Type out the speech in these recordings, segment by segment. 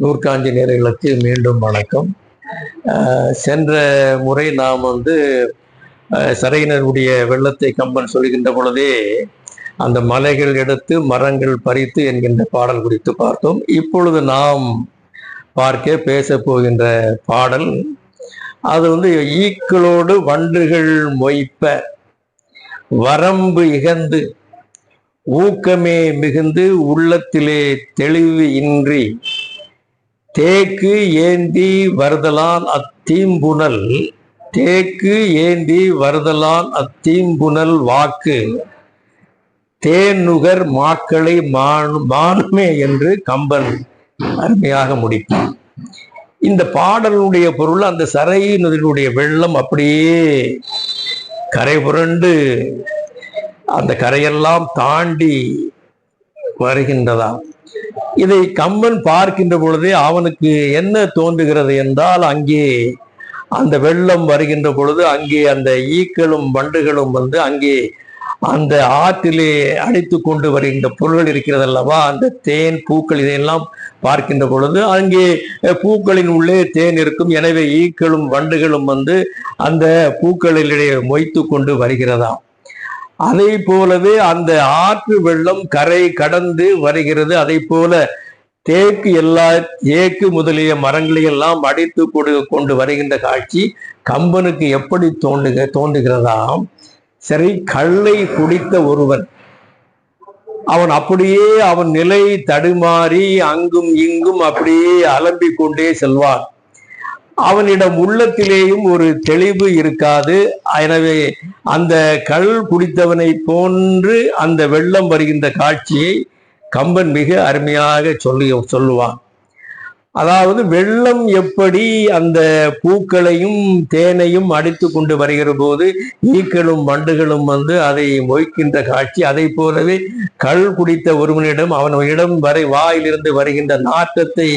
நூற்காஞ்சி நேர்களுக்கு மீண்டும் வணக்கம். சென்ற முறை நாம் வந்து சரையினருடைய வெள்ளத்தை கம்பன் சொல்கின்ற பொழுதே அந்த மலைகள் எடுத்து மரங்கள் பறித்து என்கின்ற பாடல் குறித்து பார்த்தோம். இப்பொழுது நாம் பார்க்க பேச போகின்ற பாடல் அது வந்து ஈக்களோடு வண்டுகள் மொய்ப்ப வரம்பு இகந்து ஊக்கமே மிகுந்து உள்ளத்திலே தெளிவு இன்றி தேக்கு ஏந்தி வருதலான் அத்தீம்புணல் தேக்கு ஏந்தி வருதலான் அத்தீம்புணல் வாக்கு தேனுகர் மாக்களை மானு- மானுமே என்று கம்பன் அருமையாக முடிப்பான். இந்த பாடலுடைய பொருள் அந்த சரையினுடைய வெள்ளம் அப்படியே கரை புரண்டு அந்த கரையெல்லாம் தாண்டி வருகின்றதா இதை கம்பன் பார்க்கின்ற பொழுதே அவனுக்கு என்ன தோன்றுகிறது என்றால் அங்கே அந்த வெள்ளம் வருகின்ற பொழுது அங்கே அந்த ஈக்களும் வண்டுகளும் வந்து அங்கே அந்த ஆற்றிலே அடித்து கொண்டு வருகின்ற பொருள்கள் இருக்கிறது அல்லவா? அந்த தேன் பூக்கள் இதையெல்லாம் பார்க்கின்ற பொழுது அங்கே பூக்களின் உள்ளே தேன் இருக்கும். எனவே ஈக்களும் வண்டுகளும் வந்து அந்த பூக்களிலே மொய்த்து கொண்டு வருகிறதாம். அதை போலவே அந்த ஆற்று வெள்ளம் கரை கடந்து வருகிறது. அதை போல தேக்கு எல்லா தேக்கு முதலிய மரங்களை எல்லாம் அடித்து கொடு கொண்டு வருகின்ற காட்சி கம்பனுக்கு எப்படி தோன்றுக தோன்றுகிறதாம் சரி கல்லை குடித்த ஒருவன். அவன் அப்படியே அவன் நிலை தடுமாறி அங்கும் இங்கும் அப்படியே அலம்பிக் கொண்டே செல்வான். அவனிடம் உள்ளத்திலேயும் ஒரு தெளிவு இருக்காது. எனவே அந்த கள் குடித்தவனை போன்று அந்த வெள்ளம் வருகின்ற காட்சியை கம்பன் மிக அருமையாக சொல்லி சொல்லுவான். அதாவது வெள்ளம் எப்படி அந்த பூக்களையும் தேனையும் அடித்து கொண்டு வருகிற போது ஈக்களும் வண்டுகளும் வந்து அதை மொய்க்கின்ற காட்சி. அதை போலவே கள் குடித்த ஒருவனிடம் அவனிடம் வரை வாயிலிருந்து வருகின்ற நாற்றத்தை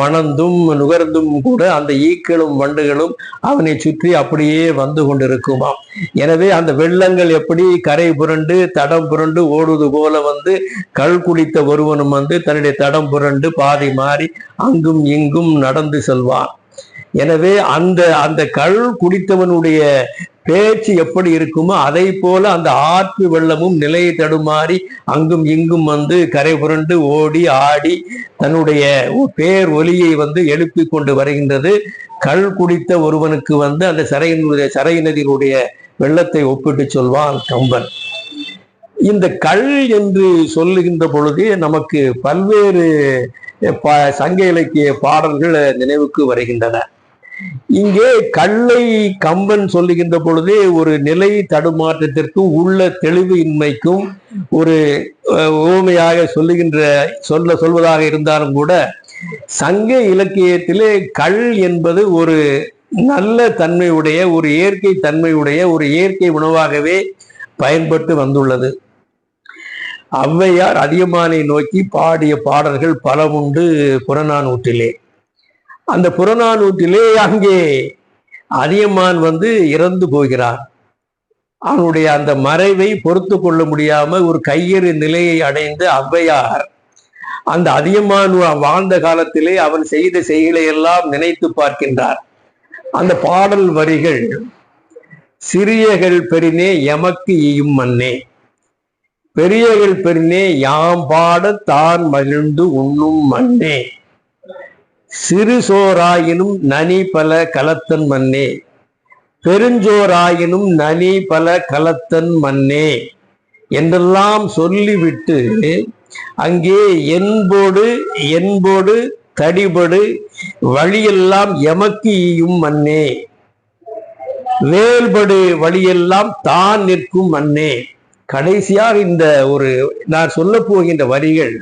மணந்தும் நுகர்ந்தும் கூட அந்த ஈக்களும் வண்டுகளும் அவனை சுற்றி அப்படியே வந்து கொண்டிருக்குமாம். எனவே அந்த வெள்ளங்கள் எப்படி கரை புரண்டு தடம் புரண்டு ஓடுவது போல வந்து கல் குடித்த ஒருவனும் வந்து தன்னுடைய தடம் புரண்டு பாதை மாறி அங்கும் இங்கும் நடந்து செல்வான். எனவே அந்த அந்த கல் குடித்தவனுடைய பேச்சு எப்படி இருக்குமோ அதை போல அந்த ஆற்று வெள்ளமும் நிலையை தடுமாறி அங்கும் இங்கும் வந்து கரை புரண்டு ஓடி ஆடி தன்னுடைய பேர் ஒலியை வந்து எழுப்பி கொண்டு வருகின்றது. கள் குடித்த ஒருவனுக்கு வந்து அந்த சரையினுடைய சரை நதியினுடைய வெள்ளத்தை ஒப்பிட்டு சொல்வான் கம்பன். இந்த கல் என்று சொல்லுகின்ற பொழுது நமக்கு பல்வேறு சங்க இலக்கிய பாடல்கள் நினைவுக்கு வருகின்றன. இங்கே கல்லை கம்பன் சொல்லுகின்ற பொழுதே ஒரு நிலை தடுமாற்றத்திற்கும் உள்ள தெளிவு இன்மைக்கும் ஒரு ஓமையாக உவமையாக சொல்லுகின்ற சொல்ல சொல்வதாக இருந்தாலும் கூட சங்க இலக்கியத்திலே கல் என்பது ஒரு நல்ல தன்மையுடைய ஒரு இயற்கை தன்மையுடைய ஒரு இயற்கை உணவாகவே பயன்பட்டு வந்துள்ளது. ஔவையார் அதிகமானை நோக்கி பாடிய பாடல்கள் பல உண்டு புறநானூற்றிலே. அந்த புறநானூற்றிலே அங்கே அதியமான் வந்து இறந்து போகிறார். அவனுடைய அந்த மறைவை பொறுத்து கொள்ள முடியாம ஒரு கையறு நிலையை அடைந்த ஔவையார் அந்த அதியமான் வாழ்ந்த காலத்திலே அவன் செய்த செயலை எல்லாம் நினைத்து பார்க்கின்றார். அந்த பாடல் வரிகள் சிறியகள் பெரினே எமக்கு ஈயும் மண்ணே பெரியகள் பெரினே யாம் பாட தான் மகிழ்ந்து உண்ணும் மண்ணே சிறுசோராயினும் நனி பல கலத்தன் மன்னே. பெருஞ்சோராயினும் நனி பல கலத்தன் மன்னே என்றெல்லாம் சொல்லிவிட்டு அங்கே என்போடு என்போடு தடிபடு வழியெல்லாம் எமக்கு ஈயும் மன்னே. வேல்படு வழியெல்லாம் தான் நிற்கும் மன்னே. கடைசியாக இந்த ஒரு நான் சொல்ல போகின்ற வரிகள்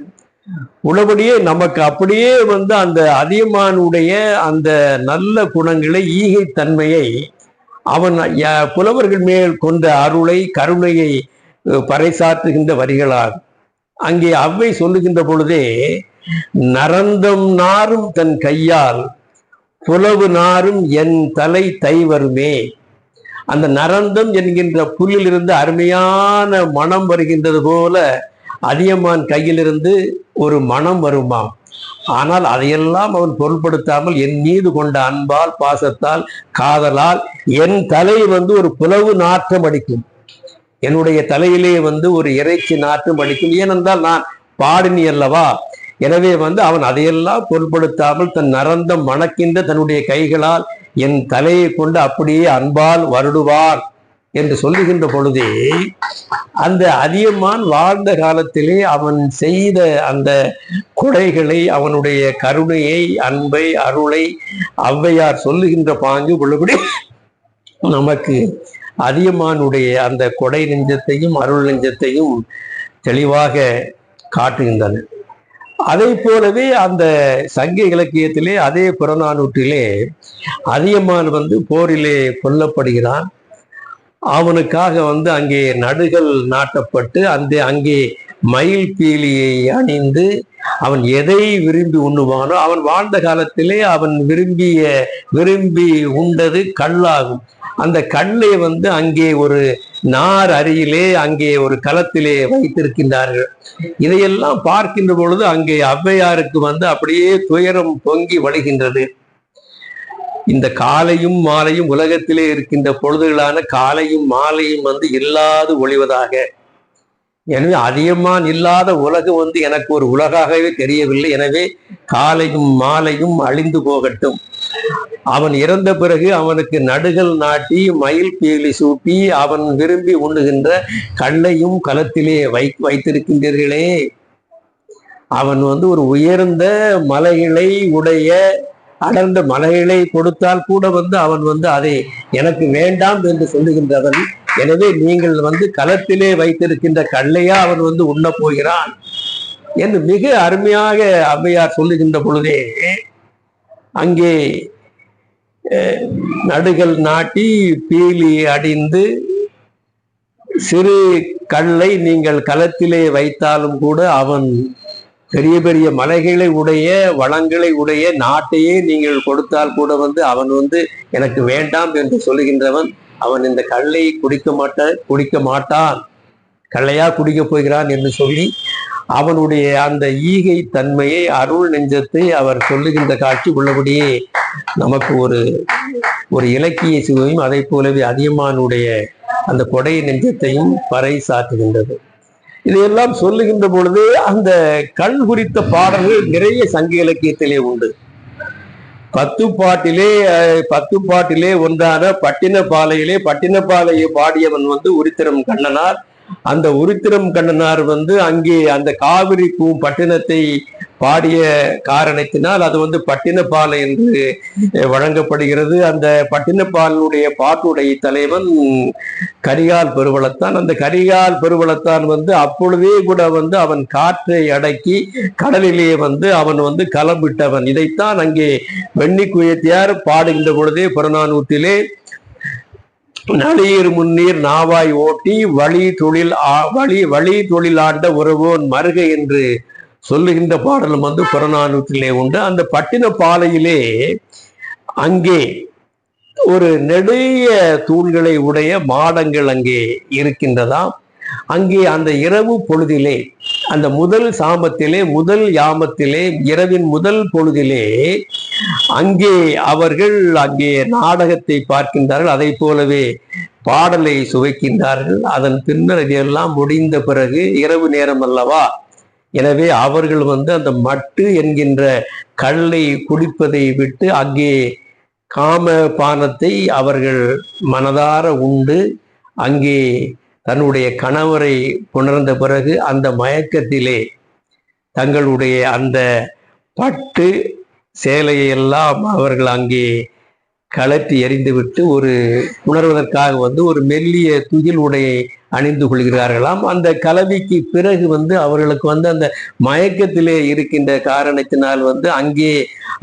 உள்ளபடியே நமக்கு அப்படியே வந்து அந்த அதியமானுடைய அந்த நல்ல குணங்களை ஈகை தன்மையை அவன் புலவர்கள் மேல் கொண்ட அருளை கருணையை பறைசாற்றுகின்ற வரிகளாகும் அங்கே அவ்வை சொல்லுகின்ற பொழுதே நரந்தம் நாரும் தன் கையால் புலவு நாரும் என் தலை தைவருமே அந்த நரந்தம் என்கின்ற புல்லிலிருந்து அருமையான மனம் வருகின்றது போல அதியமான் கையிலிருந்து ஒரு மனம் வருமாம் ஆனால் அதையெல்லாம் அவன் பொருட்படுத்தாமல் என் மீது கொண்ட அன்பால் பாசத்தால் காதலால் என் தலை வந்து ஒரு புலவு நாற்றம் அடிக்கும். என்னுடைய தலையிலே வந்து ஒரு இறைச்சி நாற்றம் அடிக்கும். ஏனென்றால் நான் பாடினி அல்லவா? எனவே வந்து அவன் அதையெல்லாம் பொருட்படுத்தாமல் தன் நரந்தம் மணக்கின்ற தன்னுடைய கைகளால் என் தலையை கொண்டு அப்படியே அன்பால் வருடுவார். என்று சொல்லுகின்ற பொழுதே அந்த அதியமான் வாழ்ந்த காலத்திலே அவன் செய்த அந்த கொடைகளை அவனுடைய கருணையை அன்பை அருளை ஔவையார் சொல்லுகின்ற பாங்கு உள்ளபடி நமக்கு அதியமானுடைய அந்த கொடை நெஞ்சத்தையும் அருள் நெஞ்சத்தையும் தெளிவாக காட்டுகின்றன. அதை போலவே அந்த சங்க இலக்கியத்திலே அதே புறநானூற்றிலே அதியமான் வந்து போரிலே கொல்லப்படுகிறான். அவனுக்காக வந்து அங்கே நடுகள் நாட்டப்பட்டு அந்த அங்கே மயில் பீலியை அணிந்து அவன் எதை விரும்பி உண்ணுவானோ அவன் வாழ்ந்த காலத்திலே அவன் விரும்பிய விரும்பி உண்டது கல்லாகும். அந்த கல்லை வந்து அங்கே ஒரு நார் அருகிலே அங்கே ஒரு களத்திலே வைத்திருக்கின்றார்கள். இதையெல்லாம் பார்க்கின்ற பொழுது அங்கே ஔவையாருக்கு வந்து அப்படியே துயரம் பொங்கி வழிகின்றது. இந்த காலையும் மாலையும் உலகத்திலே இருக்கின்ற பொழுதுகளான காலையும் மாலையும் வந்து இல்லாது ஒளிவதாக. எனவே அதிகமான் இல்லாத உலகம் வந்து எனக்கு ஒரு உலகாகவே தெரியவில்லை. எனவே காலையும் மாலையும் அழிந்து போகட்டும். அவன் இறந்த பிறகு அவனுக்கு நடுகள் நாட்டி மயில் பீலி சூட்டி அவன் விரும்பி உண்ணுகின்ற கண்ணையும் களத்திலே வை வைத்திருக்கின்றீர்களே. அவன் வந்து ஒரு உயர்ந்த மலைகளை உடைய அடர்ந்த மலைகளை கொடுத்தால் கூட வந்து அவன் வந்து அதை எனக்கு வேண்டாம் என்று சொல்லுகின்றவன். எனவே நீங்கள் வந்து களத்திலே வைத்திருக்கின்ற கல்லையா அவன் வந்து உண்ண போகிறான் என்று மிக அருமையாக ஔவையார் சொல்லுகின்ற பொழுதே அங்கே நடுகள் நாட்டி பீலி அடிந்து சிறு கல்லை நீங்கள் களத்திலே வைத்தாலும் கூட அவன் பெரிய பெரிய மலைகளை உடைய வளங்களை உடைய நாட்டையே நீங்கள் கொடுத்தால் கூட வந்து அவன் வந்து எனக்கு வேண்டாம் என்று சொல்லுகின்றவன் அவன் இந்த கல்லை குடிக்க மாட்ட குடிக்க மாட்டான். கல்லையா குடிக்க போகிறான் என்று சொல்லி அவனுடைய அந்த ஈகை தன்மையை அருள் நெஞ்சத்தை அவர் சொல்லுகின்ற காட்சி உள்ளபடியே நமக்கு ஒரு ஒரு இலக்கிய சுவையும் அதை போலவே அதியமானுடைய அந்த கொடை நெஞ்சத்தையும் பறை சாற்றுகின்றது. இதையெல்லாம் சொல்லுகின்ற பொழுது அந்த கண் குறித்த பாடல்கள் நிறைய சங்க இலக்கியத்திலே உண்டு. பத்து பாட்டிலே பத்து பாட்டிலே ஒன்றான பட்டினப்பாலையிலே பட்டினப்பாலையை பாடியவன் வந்து உரித்திரம் கண்ணனார். அந்த உரித்திரம் கண்ணனார் வந்து அங்கே அந்த காவிரி பூ பட்டினத்தை பாடிய காரணத்தினால் அது வந்து பட்டினப்பாலை என்று வழங்கப்படுகிறது. அந்த பட்டினப்பாலுடைய பாட்டுடைய தலைவன் கரிகால் பெருவளத்தான். அந்த கரிகால் பெருவளத்தான் வந்து அப்பொழுதே கூட வந்து அவன் காற்றை அடக்கி கடலிலே வந்து அவன் வந்து களம்பிட்டவன் இதைத்தான் அங்கே வெண்ணி குயத்தியார் பாடுகின்ற பொழுதே புறநானூற்றிலே நளியர் முன்னீர் நாவாய் ஓட்டி வழி தொழில் ஆ- வழி வழி தொழிலாண்ட உறவோன் மருக என்று சொல்லுகின்ற பாடலும் வந்து புறநானூற்றிலே உண்டு. அந்த பட்டின பாலையிலே அங்கே ஒரு நெடிய தூண்களை உடைய மாடங்கள் அங்கே இருக்கின்றதாம் அங்கே அந்த இரவு பொழுதிலே அந்த முதல் சாமத்திலே முதல் யாமத்திலே இரவின் முதல் பொழுதிலே அங்கே அவர்கள் அங்கே நாடகத்தை பார்க்கின்றார்கள். அதை போலவே பாடலை சுவைக்கின்றார்கள். அதன் பின்னர் இதெல்லாம் முடிந்த பிறகு இரவு நேரம் அல்லவா? எனவே அவர்கள் வந்து அந்த மட்டு என்கின்ற கல்லை குடிப்பதை விட்டு அங்கே காம பானத்தை அவர்கள் மனதார உண்டு. அங்கே தன்னுடைய கணவரை புணர்ந்த பிறகு அந்த மயக்கத்திலே தங்களுடைய அந்த பட்டு சேலையை எல்லாம் அவர்கள் அங்கே கலட்டி எறிந்துவிட்டு ஒரு உணர்வதற்காக வந்து ஒரு மெல்லிய துயில் உடையை அணிந்து கொள்கிறார்களாம். அந்த கலவிக்கு பிறகு வந்து அவர்களுக்கு வந்து அந்த மயக்கத்திலே இருக்கின்ற காரணத்தினால் வந்து அங்கே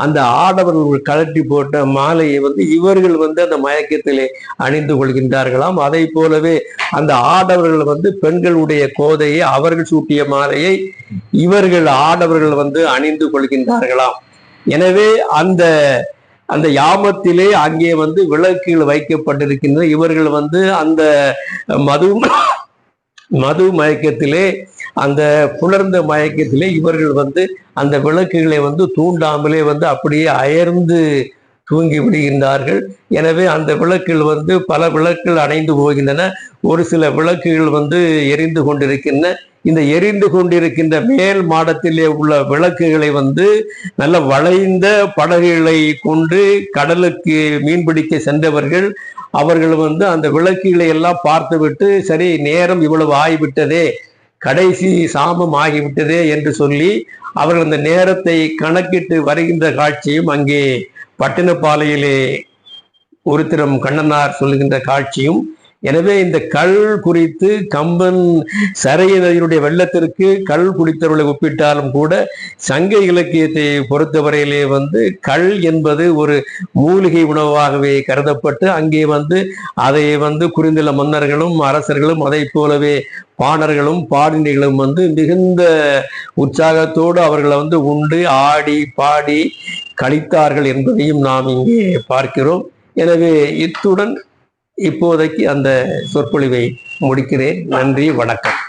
அந்த ஆடவர்கள் கழட்டி போட்ட மாலையை வந்து இவர்கள் வந்து அந்த மயக்கத்திலே அணிந்து கொள்கின்றார்களாம். அதை போலவே அந்த ஆடவர்கள் வந்து பெண்களுடைய கோதையை அவர்கள் சூட்டிய மாலையை இவர்கள் ஆடவர்கள் வந்து அணிந்து கொள்கின்றார்களாம். எனவே அந்த அந்த யாமத்திலே அங்கே வந்து விளக்குகள் வைக்கப்பட்டிருக்கின்றன. இவர்கள் வந்து அந்த மது மது மயக்கத்திலே அந்த புலர்ந்த மயக்கத்திலே இவர்கள் வந்து அந்த விளக்குகளை வந்து தூண்டாமலே வந்து அப்படியே அயர்ந்து தூங்கி விடுகின்றார்கள். எனவே அந்த விளக்குகள் வந்து பல விளக்குகள் அணைந்து போகின்றன. ஒரு சில விளக்குகள் வந்து எரிந்து கொண்டிருக்கின்றன. இந்த எரிந்து கொண்டிருக்கின்ற மேல் மாடத்திலே உள்ள விளக்குகளை வந்து நல்ல வளைந்த படகுகளை கொண்டு கடலுக்கு மீன்பிடிக்க சென்றவர்கள் அவர்கள் வந்து அந்த விளக்குகளை எல்லாம் பார்த்துவிட்டு சரி நேரம் இவ்வளவு ஆகிவிட்டதே கடைசி சாமம் ஆகிவிட்டதே என்று சொல்லி அவர்கள் அந்த நேரத்தை கணக்கிட்டு வருகின்ற காட்சியும் அங்கே பட்டினப்பாலையிலே ஒருத்தரம் கண்ணனார் சொல்லுகின்ற காட்சியும் எனவே இந்த கல் குறித்து கம்பன் சரைய நதியினுடைய வெள்ளத்திற்கு கல் குடித்தவர்களை ஒப்பிட்டாலும் கூட சங்க இலக்கியத்தை பொறுத்தவரையிலே வந்து கல் என்பது ஒரு மூலிகை உணவாகவே கருதப்பட்டு அங்கே வந்து அதை வந்து குறிந்துள்ள மன்னர்களும் அரசர்களும் அதை போலவே பாணர்களும் பாடினிகளும் வந்து மிகுந்த உற்சாகத்தோடு அவர்களை வந்து உண்டு ஆடி பாடி கழித்தார்கள் என்பதையும் நாம் இங்கே பார்க்கிறோம். எனவே இத்துடன் இப்போதைக்கு அந்த சொற்பொழிவை முடிக்கிறேன். நன்றி வணக்கம்.